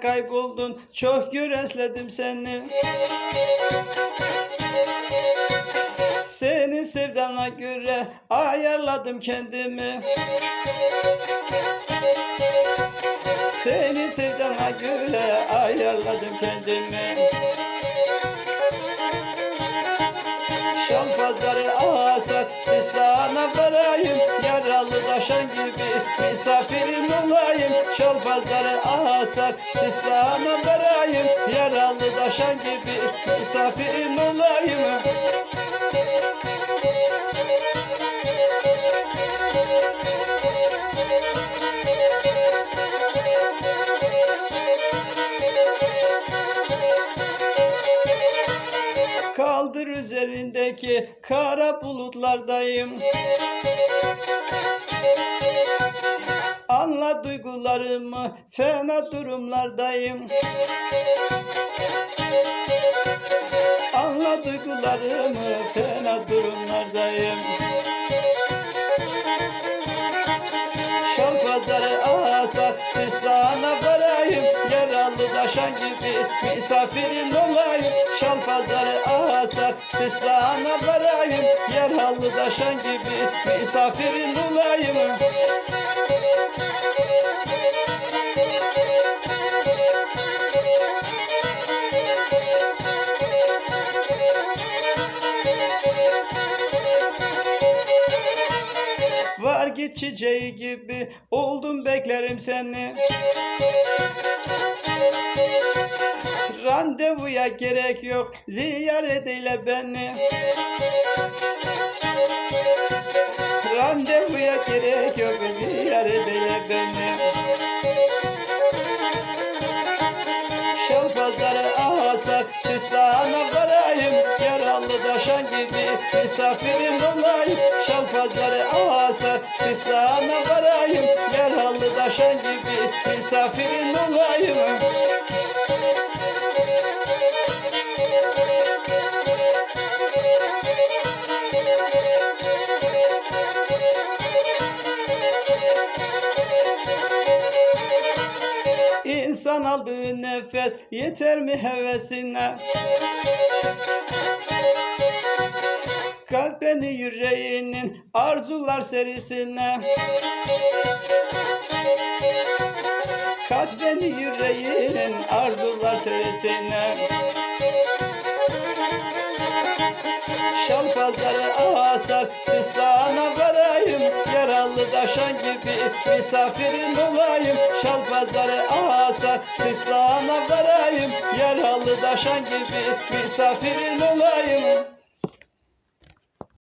Kayboldun. Çok yüresledim seni. Senin sevdana göre ayarladım kendimi. Seni sevdana göre ayarladım kendimi Şal pazarı asar Sistana varayım Yaralı taşan gibi Misafirin olayım. Şal pazarı asar Sistana varayım Yaralı taşan gibi Misafirin üzerindeki kara bulutlardayım. Anla duygularımı fena durumlardayım. Anla duygularımı fena durumlardayım. Şal pazarı asar Sislana varayım. Yaralı taşan gibi Misafirin olayım asar Sislana varayım Yaralı taşan gibi Misafirin olayım. Var git çiçeği gibi oldum beklerim seni Randevuya gerek yok. Ziyaret eyle beni. Randevuya gerek yok. Ziyaret eyle beni. Şal pazarı asar Sislana varayım. Yaralı taşan gibi Misafirin olayım Şal pazarı asar Sislana varayım. Yaralı taşan gibi Misafirin olayım İnsan aldığı nefes yeter mi hevesine? Kalp beni yüreğinin arzular serisine Kaç beni yüreğinin arzular serisine Şal pazarı Yaralı taşan gibi Misafirin olayım. Şal pazarı asar Sislana varayım. Yaralı taşan gibi Misafirin olayım